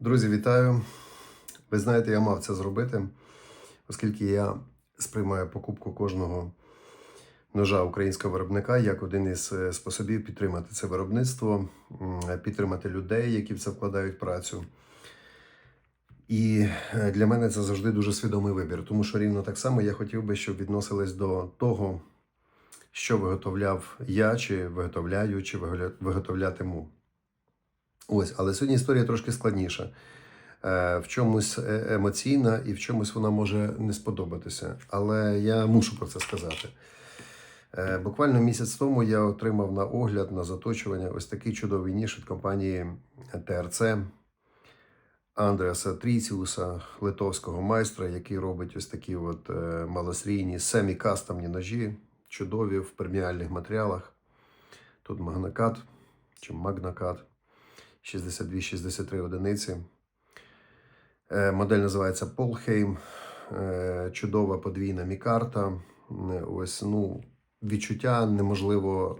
Друзі, вітаю! Ви знаєте, я мав це зробити, оскільки я сприймаю покупку кожного ножа українського виробника як один із е, способів підтримати це виробництво, підтримати людей, які в це вкладають працю. І е, для мене це завжди дуже свідомий вибір, тому що рівно так само я хотів би, щоб відносились до того, що виготовляв я, чи виготовляю, чи виготовлятиму. Ось, але сьогодні історія трошки складніша. Е, В чомусь е, емоційна і в чомусь вона може не сподобатися. Але я мушу про це сказати. Е, Буквально місяць тому я отримав на огляд на заточування ось такий чудовий ніж від компанії ТРЦ Андреаса Тріціуса, литовського майстра, який робить ось такі от малосрійні семі-кастомні ножі, чудові в преміальних матеріалах. Тут магнакат чи магнакат. 62-63 одиниці. Е, Модель називається Полхейм. Е, Чудова подвійна мікарта. Е, Ось, ну, відчуття неможливо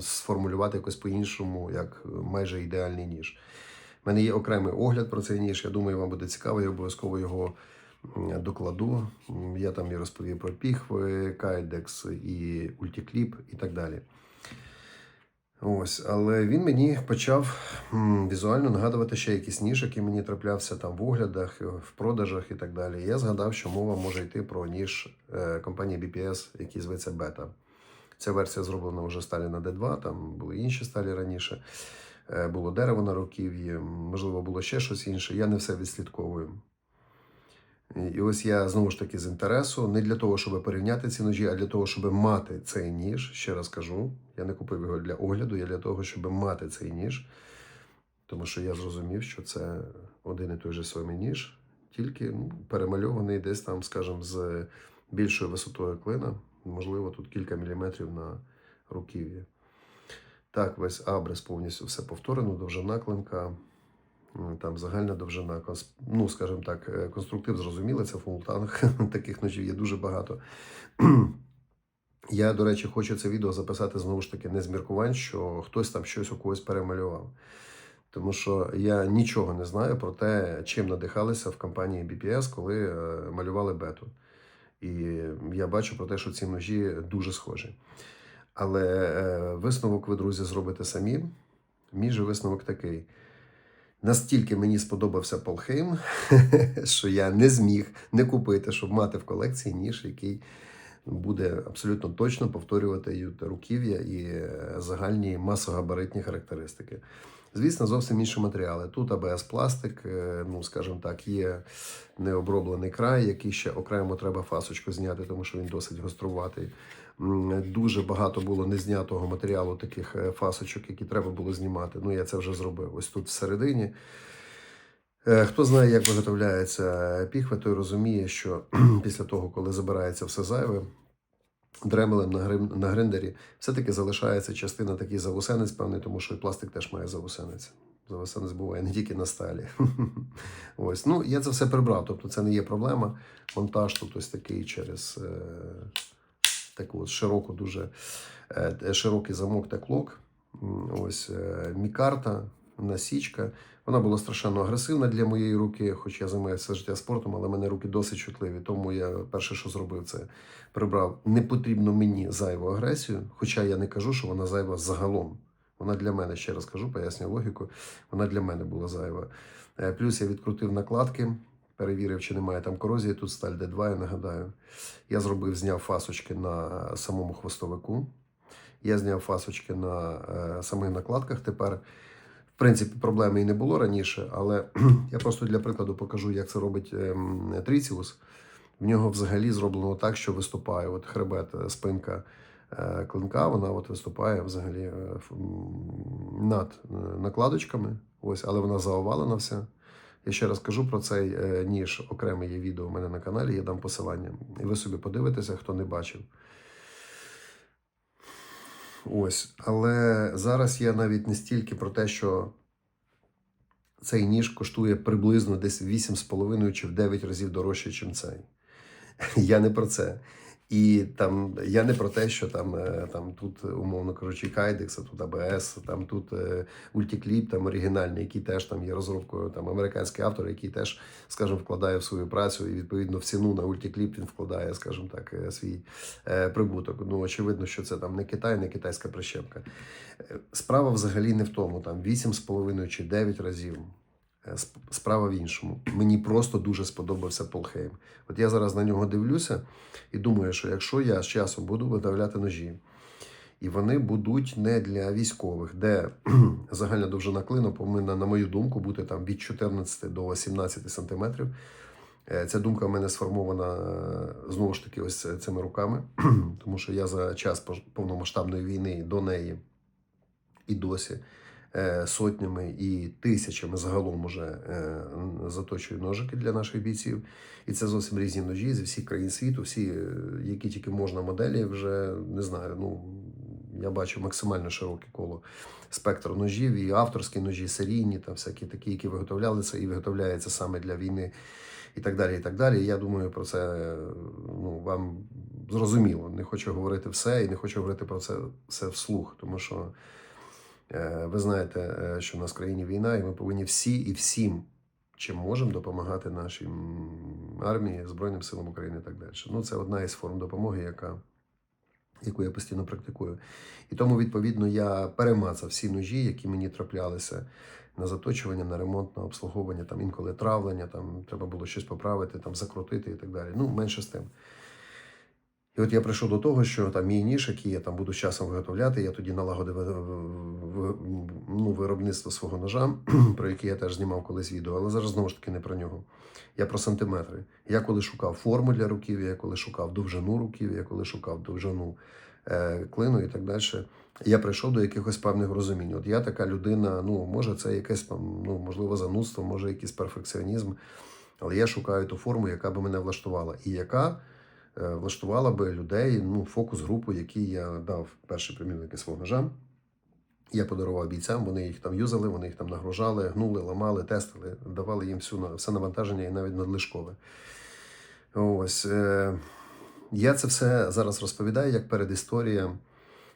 сформулювати якось по-іншому, як майже ідеальний ніж. У мене є окремий огляд про цей ніж. Я думаю, вам буде цікаво, я обов'язково його докладу. Я там і розповів про піхви, кайдекс і ультікліп і так далі. Ось, але він мені почав візуально нагадувати ще якийсь ніж, який мені траплявся там в оглядах, е, в продажах і так далі. Я згадав, що мова може йти про ніж е, компанії BPS, який зветься Бета. Ця версія зроблена вже сталі на D2, там були інші сталі раніше. Е, Було дерево на руків'ї, можливо, було ще щось інше. Я не все відслідковую. І- ось я знову ж таки з інтересу, не для того, щоб порівняти ці ножі, а для того, щоб мати цей ніж. Ще раз кажу, я не купив його для огляду, я для того, щоб мати цей ніж. Тому що я зрозумів, що це один і той же самий ніж, тільки ну, перемальований десь там, скажімо, з більшою висотою клина. Можливо, тут кілька міліметрів на руків'ї. Так, весь абрис повністю все повторено, довжина клинка. М, Там загальна довжина, ну, скажімо так, е, конструктив зрозумілий, це фултанг. Таких ножів є дуже багато. Я, до речі, хочу це відео записати знову ж таки не з міркувань, що хтось там щось у когось перемалював. Тому що я нічого не знаю про те, чим надихалися в компанії BPS, коли е, малювали бету. І я бачу про те, що ці ножі дуже схожі. Але е, висновок ви, друзі, зробите самі. Мій же висновок такий. Настільки мені сподобався Полхейм, що я не зміг не купити, щоб мати в колекції ніж, який буде абсолютно точно повторювати руків'я і е, загальні масогабаритні характеристики. Звісно, зовсім інші матеріали. Тут АБС пластик, е, ну скажімо так, є необроблений край, який ще окремо треба фасочку зняти, тому що він досить гоструватий. Дуже багато було незнятого матеріалу таких е, фасочок, які треба було знімати. Ну, я це вже зробив. Ось тут всередині. Е, Хто знає, як виготовляється піхва, той розуміє, що після того, коли забирається все зайве, дремелем на, грим, на гриндері, все-таки залишається частина такий завусенець, певний, тому що і пластик теж має завусенець. Завусенець буває не тільки на сталі. Ось. Ну, я це все прибрав, тобто це не є проблема. Монтаж тут ось такий через е, таку от широку, дуже е, широкий замок та клок. Ось е, мікарта, насічка. Вона була страшенно агресивна для моєї руки, хоч я займаюся життя спортом, але в мене руки досить чутливі. Тому я перше, що зробив, це прибрав. Не потрібно мені зайву агресію, хоча я не кажу, що вона зайва загалом. Вона для мене, ще раз кажу, пояснюю логіку, вона для мене була зайва. Е, Плюс я відкрутив накладки, перевірив, чи немає там корозії. Тут сталь D2, я нагадаю. Я зробив, зняв фасочки на самому хвостовику. Я зняв фасочки на е, самих накладках. Тепер, в принципі, проблеми і не було раніше, але я просто для прикладу покажу, як це робить ем, Тріціус. В нього взагалі зроблено так, що виступає от хребет, е, спинка е, клинка, вона от виступає взагалі е, над накладочками. Ось, але вона заовалена вся. Я ще раз кажу про цей ніж. Окреме є відео у мене на каналі, я дам посилання. І ви собі подивитеся, хто не бачив. Ось. Але зараз я навіть не стільки про те, що цей ніж коштує приблизно десь 8,5 чи в 9 разів дорожче, ніж цей. Я не про це. І там я не про те, що там, е, там тут, умовно кажучи, Кайдекс, а тут АБС, там тут е, Ультікліп, там оригінальний, який теж там є розробкою, там американський автор, який теж, скажімо, вкладає в свою працю, і відповідно в ціну на Ультікліп він вкладає, скажімо так, е, свій прибуток. Ну, очевидно, що це там не Китай, не китайська прищепка. Справа взагалі не в тому, там 8,5 чи 9 разів. Е, сп- Справа в іншому. Мені просто дуже сподобався Полхейм. От я зараз на нього дивлюся і думаю, що якщо я з часом буду виготовляти ножі, і вони будуть не для військових, де загальна довжина клину повинна, на мою думку, бути там від 14 до 17 сантиметрів. Е, Ця думка в мене сформована е, знову ж таки ось цими руками, тому що я за час повномасштабної війни до неї і досі сотнями і тисячами загалом уже е, заточую ножики для наших бійців. І це зовсім різні ножі зі всіх країн світу, всі, е, які тільки можна моделі, вже не знаю. Ну я бачу максимально широке коло спектру ножів, і авторські ножі, серійні, та всякі такі, які виготовлялися і виготовляються саме для війни. І так далі, і так далі. Я думаю, про це е, ну, вам зрозуміло. Не хочу говорити все і не хочу говорити про це все вслух, тому що Е, Ви знаєте, е, що в нас в країні війна, і ми повинні всі і всім, чим можемо, допомагати нашій армії, Збройним силам України і так далі. Ну, це одна із форм допомоги, яка, яку я постійно практикую. І тому, відповідно, я перемацав всі ножі, які мені траплялися на заточування, на ремонт, на обслуговування, там інколи травлення, там треба було щось поправити, там закрутити і так далі. Ну, менше з тим. І от я прийшов до того, що там мій ніж, який я там буду з часом виготовляти, я тоді налагодив е, ну, виробництво свого ножа, про який я теж знімав колись відео, але зараз знову ж таки не про нього. Я про сантиметри. Я коли шукав форму для руків, я коли шукав довжину руків, я коли шукав довжину е, клину і так далі, я прийшов до якихось певних розумінь. От я така людина, ну, може, це якесь там, ну, можливо, занудство, може, якийсь перфекціонізм, але я шукаю ту форму, яка би мене влаштувала, і яка влаштувала би людей, ну, фокус-групу, якій я дав перші примірники свого ножа. Я подарував бійцям, вони їх там юзали, вони їх там нагружали, гнули, ламали, тестили, давали їм всю, все навантаження і навіть надлишкове. Ось. Е, я це все зараз розповідаю як передісторія.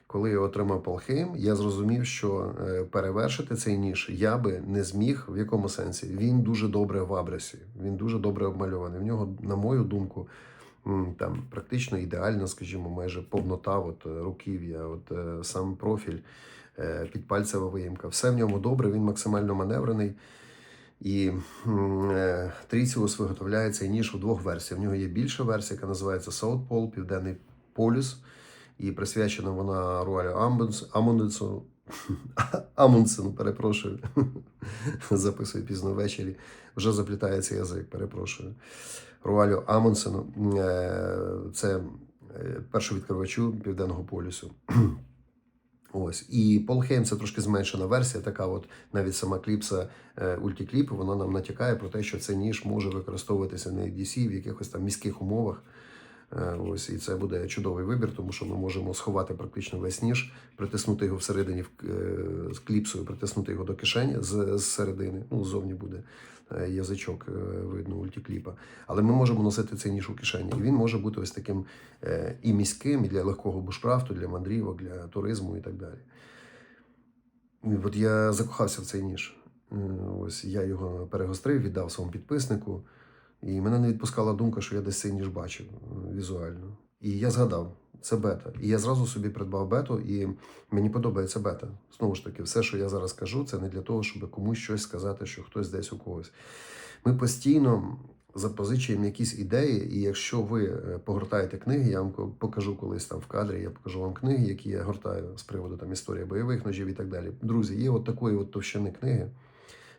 Коли я отримав Полхейм, я зрозумів, що е, перевершити цей ніж я би не зміг. В якому сенсі? Він дуже добре в абресі, він дуже добре обмальований. В нього, на мою думку, там практично ідеальна, скажімо, майже повнота от, е, руків'я, от е, сам профіль, е, підпальцева виїмка. Все в ньому добре, він максимально маневрений. І Тріціус виготовляє цей ніж у двох версіях. В нього є більша версія, яка називається South Pole, Південний полюс. І присвячена вона Руалю Амундсену. Амундсену, перепрошую. Записую пізно ввечері. Вже заплітається язик, перепрошую. Руалю Амундсену. Е, Це е, першовідкривачу Південного полюсу. Ось. І Полхейм це трошки зменшена версія, така от навіть сама кліпса е, Ультікліп, вона нам натякає про те, що цей ніж може використовуватися в DC, в якихось там міських умовах. Ось, і це буде чудовий вибір, тому що ми можемо сховати практично весь ніж, притиснути його всередині з кліпсою, притиснути його до кишені з, середини. Ну, ззовні буде язичок, е, видно, ультікліпа. Але ми можемо носити цей ніж у кишені. І він може бути ось таким е, і міським, і для легкого бушкрафту, для мандрівок, для туризму і так далі. І от я закохався в цей ніж. Е, Ось я його перегострив, віддав своєму підписнику. І мене не відпускала думка, що я десь цей ніж бачив е, візуально. І я згадав, це бета. І я зразу собі придбав бету, і мені подобається бета. Знову ж таки, все, що я зараз кажу, це не для того, щоб комусь щось сказати, що хтось десь у когось. Ми постійно запозичуємо якісь ідеї, і якщо ви е, погортаєте книги, я вам покажу колись там в кадрі, я покажу вам книги, які я гортаю з приводу там історії бойових ножів і так далі. Друзі, є от такої от товщини книги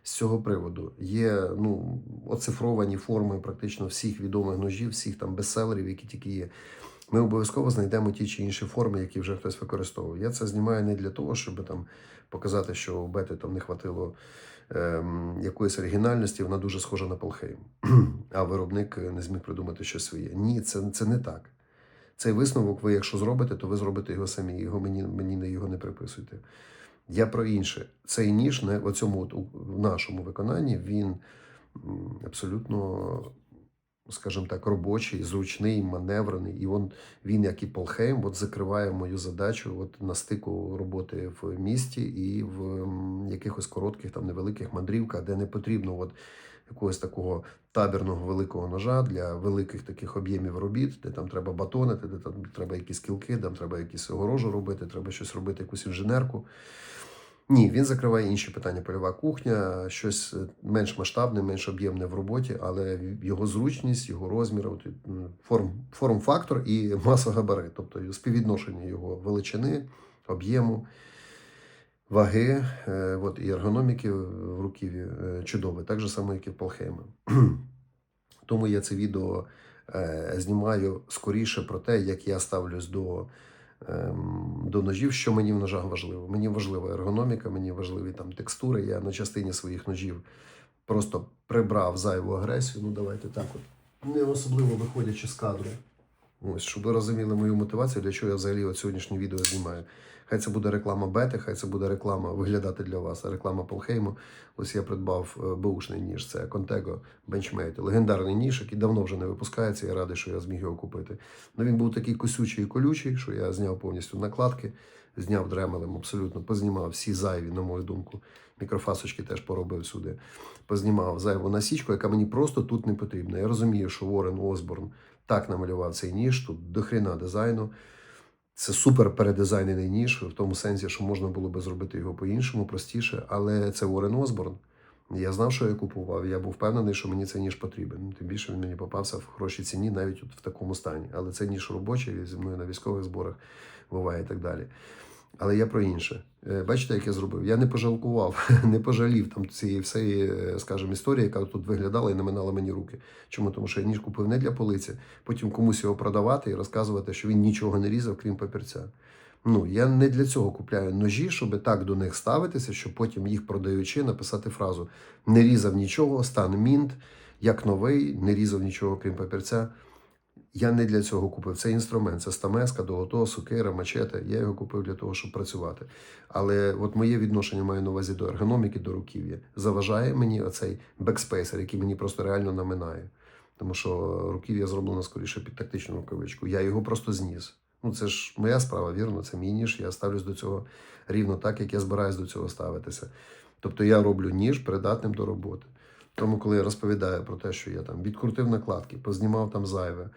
з цього приводу. Є ну, оцифровані форми практично всіх відомих ножів, всіх там бестселерів, які тільки є. Ми обов'язково знайдемо ті чи інші форми, які вже хтось використовує. Я це знімаю не для того, щоб там показати, що у Бети там не хватило ем, якоїсь оригінальності, вона дуже схожа на Полхейм. а виробник не зміг придумати щось своє. Ні, це, це не так. Цей висновок, ви, якщо зробите, то ви зробите його самі. Його мені, мені не- його не приписуйте. Я про інше. Цей ніж не в цьому в нашому виконанні він абсолютно скажімо так, робочий, зручний, маневрений. І він, він як і Полхейм, от закриває мою задачу от на стику роботи в місті і в якихось коротких там невеликих мандрівках, де не потрібно от якогось такого табірного великого ножа для великих таких об'ємів робіт, де там треба батонити, де там треба якісь кілки, там треба якісь огорожу робити, треба щось робити, якусь інженерку. Ні, він закриває інші питання. Польова кухня, щось е, менш масштабне, менш об'ємне в роботі, але його зручність, його розмір, форм, форм-фактор і маса-габарит, тобто співвідношення його величини, об'єму, ваги е, от, і ергономіки в руківі е, чудове, так же само, як і в Полхейма. Тому я це відео е, знімаю скоріше про те, як я ставлюсь до, до ножів, що мені в ножах важливо. Мені важлива ергономіка, мені важливі там текстури. Я на частині своїх ножів просто прибрав зайву агресію. Ну, давайте так от. Не особливо виходячи з кадру. Ось, щоб ви розуміли мою мотивацію, для чого я взагалі от сьогоднішнє відео знімаю. Хай це буде реклама бети, хай це буде реклама виглядати для вас, реклама Полхейму. Ось я придбав е, беушний ніж, це Contego Benchmade. Легендарний ніж, який давно вже не випускається. Я радий, що я зміг його купити. Ну він був такий косючий і колючий, що я зняв повністю накладки, зняв дремелем абсолютно, познімав всі зайві, на мою думку. Мікрофасочки теж поробив сюди. Познімав зайву насічку, яка мені просто тут не потрібна. Я розумію, що Уоррен Осборн так намалював цей ніж, тут дохрена дизайну. Це супер передизайнений ніж, в тому сенсі, що можна було би зробити його по-іншому, простіше, але це Уоррен Осборн. Я знав, що я купував. Я був впевнений, що мені цей ніж потрібен. Тим більше він мені попався в хорошій ціні, навіть от в такому стані. Але це ніж робочий зі мною на військових зборах буває і так далі. Але я про інше. Е, Бачите, як я зробив? Я не пожалкував, не пожалів там цієї всієї, е, скажімо, історії, яка тут виглядала і наминала мені руки. Чому? Тому що я ніж купив не для полиці, потім комусь його продавати і розказувати, що він нічого не різав, крім папірця. Ну, я не для цього купляю ножі, щоб так до них ставитися, щоб потім їх продаючи написати фразу: не різав нічого, стан мінт, як новий, не різав нічого, крім папірця. Я не для цього купив. Це інструмент, це стамеска, долото, сокира, мачете. Я його купив для того, щоб працювати. Але от моє відношення маю на увазі до ергономіки, до руків'я. Заважає мені оцей бекспейсер, який мені просто реально наминає. Тому що руків'я зроблено скоріше під тактичну рукавичку. Я його просто зніс. Ну, це ж моя справа, вірно, це мій ніж. Я ставлюсь до цього рівно так, як я збираюсь до цього ставитися. Тобто я роблю ніж придатним до роботи. Тому, коли я розповідаю про те, що я там відкрутив накладки, познімав там зайве,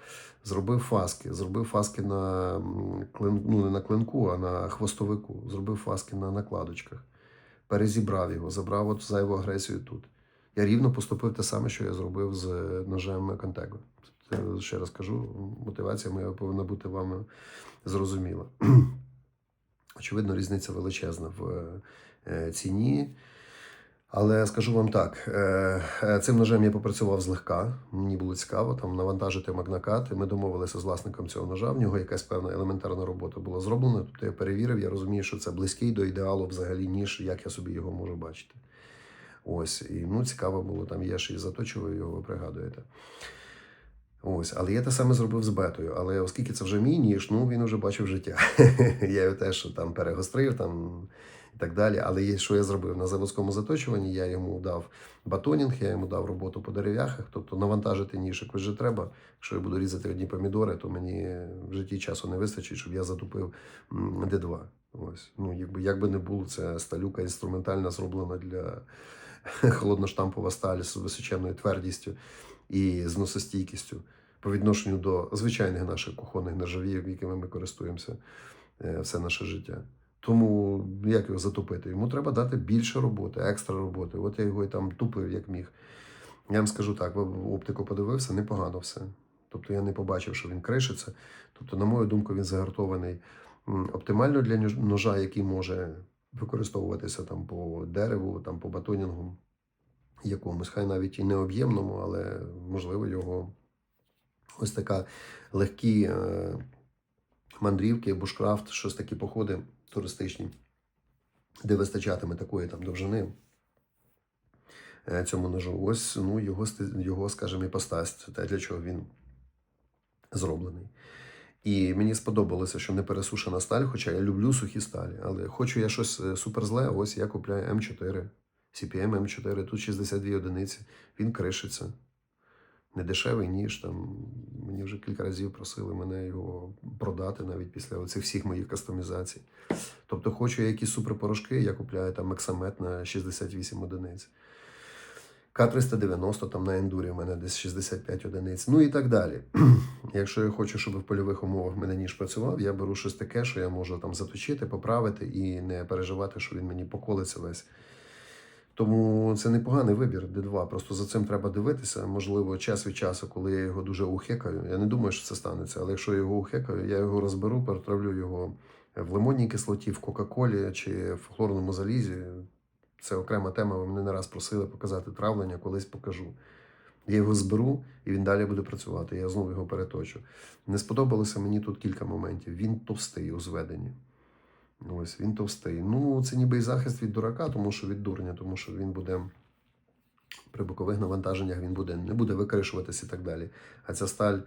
зробив фаски, зробив фаски на м, клин, ну, не на клинку, а на хвостовику, зробив фаски на накладочках, перезібрав його, забрав от зайву агресію тут. Я рівно поступив те саме, що я зробив з ножем Contago. Це, ще раз кажу, мотивація моя повинна бути вам зрозуміла. Очевидно, різниця величезна в е, ціні. Але скажу вам так: е, е, цим ножем я попрацював злегка. Мені було цікаво там навантажити магнакат. Ми домовилися з власником цього ножа. В нього якась певна елементарна робота була зроблена. Тобто я перевірив, я розумію, що це близький до ідеалу взагалі ніж, як я собі його можу бачити. Ось, і ну цікаво було, там є ще і заточував його, ви пригадуєте. Ось, але я те саме зробив з бетою. Але оскільки це вже мій ніж, ну він вже бачив життя. я його теж там перегострив там так далі. Але є, що я зробив на заводському заточуванні, я йому дав батонінг, я йому дав роботу по дерев'яхах, тобто навантажити ніж якось же треба. Якщо я буду різати одні помідори, то мені в житті часу не вистачить, щоб я затупив м, Д2. Ось. Ну, якби, як би не було, це сталюка інструментальна зроблена для холодноштампова сталь з височенною твердістю і зносостійкістю по відношенню до звичайних наших кухонних нержавіїв, якими ми користуємося е, все наше життя. Тому як його затопити? Йому треба дати більше роботи, екстра роботи. От я його і там тупив, як міг. Я вам скажу так: в оптику подивився, непогано все. Тобто я не побачив, що він кришиться. Тобто, на мою думку, він загартований оптимально для ножа, який може використовуватися там по дереву, там по батонінгу якомусь, хай навіть і не об'ємному, але можливо його ось така легкі е, мандрівки, бушкрафт, щось такі походи туристичні, де вистачатиме такої там довжини е, цьому ножу. Ось ну, його, його, скажімо, іпостась, те, для чого він зроблений. І мені сподобалося, що не пересушена сталь, хоча я люблю сухі сталі, але хочу я щось е, суперзле, ось я купляю М4, CPM М4, тут 62 одиниці, він кришиться. Не дешевий ніж. Там мені вже кілька разів просили мене його продати навіть після оцих всіх моїх кастомізацій. Тобто, хочу я якісь суперпорошки, я купляю там Мексамет на 68 одиниць. К-390 там на ендурі в мене десь 65 одиниць, ну і так далі. Якщо я хочу, щоб в польових умовах мене ніж працював, я беру щось таке, що я можу там заточити, поправити і не переживати, що він мені поколиться весь. Тому це непоганий вибір D2. Просто за цим треба дивитися. Можливо, час від часу, коли я його дуже ухекаю. Я не думаю, що це станеться, але якщо я його ухекаю, я його розберу, перетравлю його в лимонній кислоті, в Кока-Колі чи в хлорному залізі. Це окрема тема. Ви мене не раз просили показати травлення, колись покажу. Я його зберу і він далі буде працювати. Я знову його переточу. Не сподобалося мені тут кілька моментів. Він товстий у зведенні. Ось він товстий. Ну, це ніби і захист від дурака, тому що від дурня, тому що він буде при бокових навантаженнях він буде, не буде викришуватися і так далі. А ця сталь,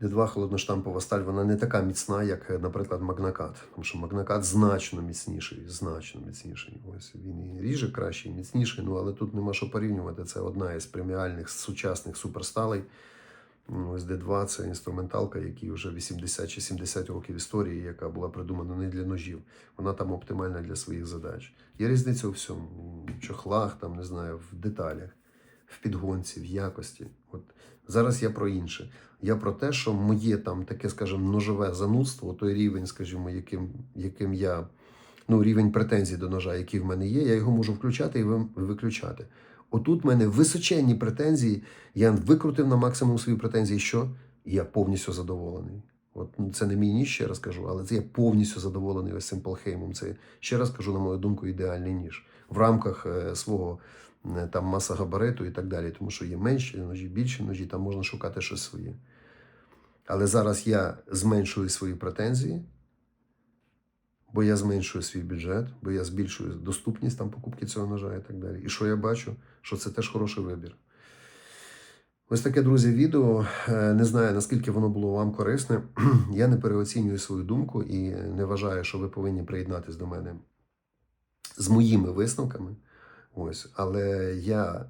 D2 холодноштампова сталь, вона не така міцна, як, наприклад, магнакат. Тому що магнакат значно міцніший, значно міцніший. Ось він і ріже краще, і міцніший, ну але тут нема що порівнювати. Це одна із преміальних сучасних суперсталей. Ось D2 це інструменталка, якій вже 80 чи 70 років історії, яка була придумана не для ножів. Вона там оптимальна для своїх задач. Є різниця у всьому: в чохлах, там, не знаю, в деталях, в підгонці, в якості. От зараз я про інше. Я про те, що моє там таке, скажімо, ножове занудство, той рівень, скажімо, яким, яким я. Ну, рівень претензій до ножа, який в мене є, я його можу включати і виключати. Отут в мене височенні претензії. Я викрутив на максимум свої претензії. Що? Я повністю задоволений. От ну, це не мій ніж, ще раз кажу, але це я повністю задоволений ось цим Полхеймом. Це ще раз кажу, на мою думку, ідеальний ніж в рамках е, свого е, там маса габариту і так далі. Тому що є менші ножі, більші ножі, там можна шукати щось своє. Але зараз я зменшую свої претензії, бо я зменшую свій бюджет, бо я збільшую доступність там покупки цього ножа і так далі. І що я бачу? Що це теж хороший вибір. Ось таке, друзі, відео. Е, Не знаю, наскільки воно було вам корисне. Я не переоцінюю свою думку і не вважаю, що ви повинні приєднатись до мене з моїми висновками. Ось, але я,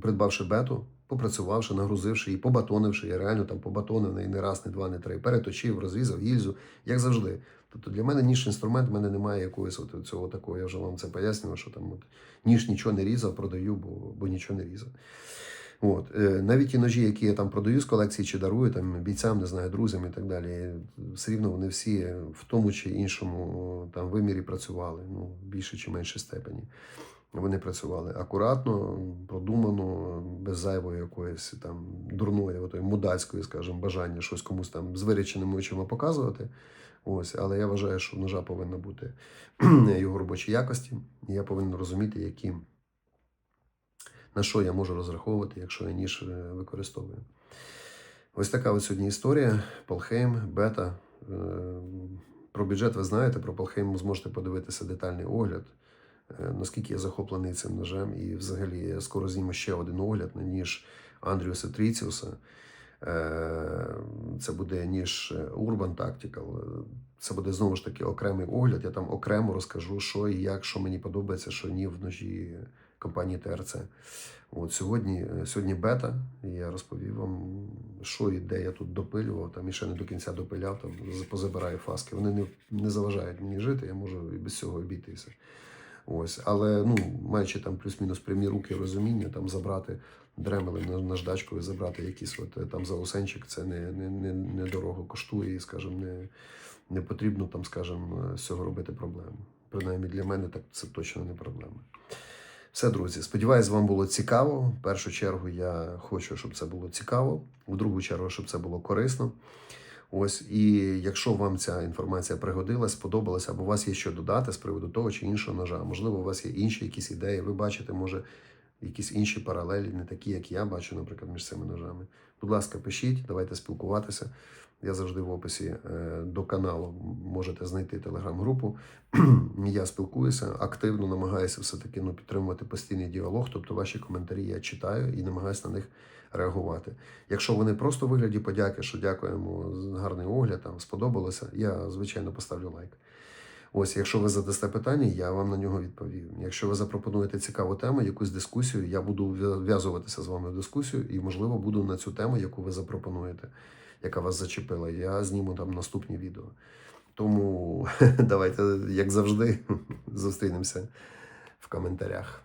придбавши бету, попрацювавши, нагрузивши і побатонивши, я реально там побатонив і не раз, не два, не три, переточив, розрізав гільзу, як завжди. Тобто для мене ніж інструмент, в мене немає якогось от цього такого. Я вже вам це пояснював, що там от, ніж нічого не різав, продаю, бо, бо нічого не різав. От. е, Навіть ті ножі, які я там продаю з колекції чи дарую там, бійцям, не знаю, друзям і так далі, все рівно вони всі в тому чи іншому там, вимірі працювали, ну, в більшій чи меншій степені. Вони працювали акуратно, продумано, без зайвої якоїсь там дурної, отої мудацької, скажімо, бажання щось комусь там з виріченими очима показувати. Ось, але я вважаю, що ножа повинна бути його робочі якості. І я повинен розуміти, які, на що я можу розраховувати, якщо я ніж е, використовую. Ось така от сьогодні історія. Полхейм, бета. Е, Про бюджет ви знаєте, про Полхейм зможете подивитися детальний огляд. Е, Наскільки я захоплений цим ножем, і взагалі я скоро зніму ще один огляд на ніж Андріуса Тріціуса. Е, Це буде ніж Urban Tactical. Це буде знову ж таки окремий огляд. Я там окремо розкажу, що і як, що мені подобається, що ні в ножі компанії ТРЦ. От сьогодні, сьогодні бета, і я розповів вам, що і де я тут допилював, там і ще не до кінця допиляв, там позабираю фаски. Вони не, не заважають мені жити, я можу і без цього обійтися. Ось, але ну, маючи там плюс-мінус прямі руки розуміння, там забрати дремели на наждачкою, забрати якийсь от е, там заусенчик, це не, не, не, не дорого коштує і, скажімо, не, не потрібно там, скажімо, з цього робити проблему. Принаймні для мене так це точно не проблема. Все, друзі, сподіваюсь, вам було цікаво. В першу чергу я хочу, щоб це було цікаво. В другу чергу, щоб це було корисно. Ось, і якщо вам ця інформація пригодилась, сподобалася, або у вас є що додати з приводу того чи іншого ножа, можливо, у вас є інші якісь ідеї, ви бачите, може, якісь інші паралелі, не такі, як я бачу, наприклад, між цими ножами. Будь ласка, пишіть, давайте спілкуватися. Я завжди в описі е, до каналу можете знайти телеграм-групу. Я спілкуюся, активно намагаюся все-таки ну, підтримувати постійний діалог. Тобто ваші коментарі я читаю і намагаюся на них реагувати. Якщо вони просто в вигляді подяки, що дякуємо за гарний огляд, там сподобалося, я звичайно поставлю лайк. Ось, якщо ви задасте питання, я вам на нього відповім. Якщо ви запропонуєте цікаву тему, якусь дискусію, я буду вв'язуватися з вами в дискусію і, можливо, буду на цю тему, яку ви запропонуєте, яка вас зачепила. Я зніму там наступні відео. Тому давайте, як завжди, зустрінемося в коментарях.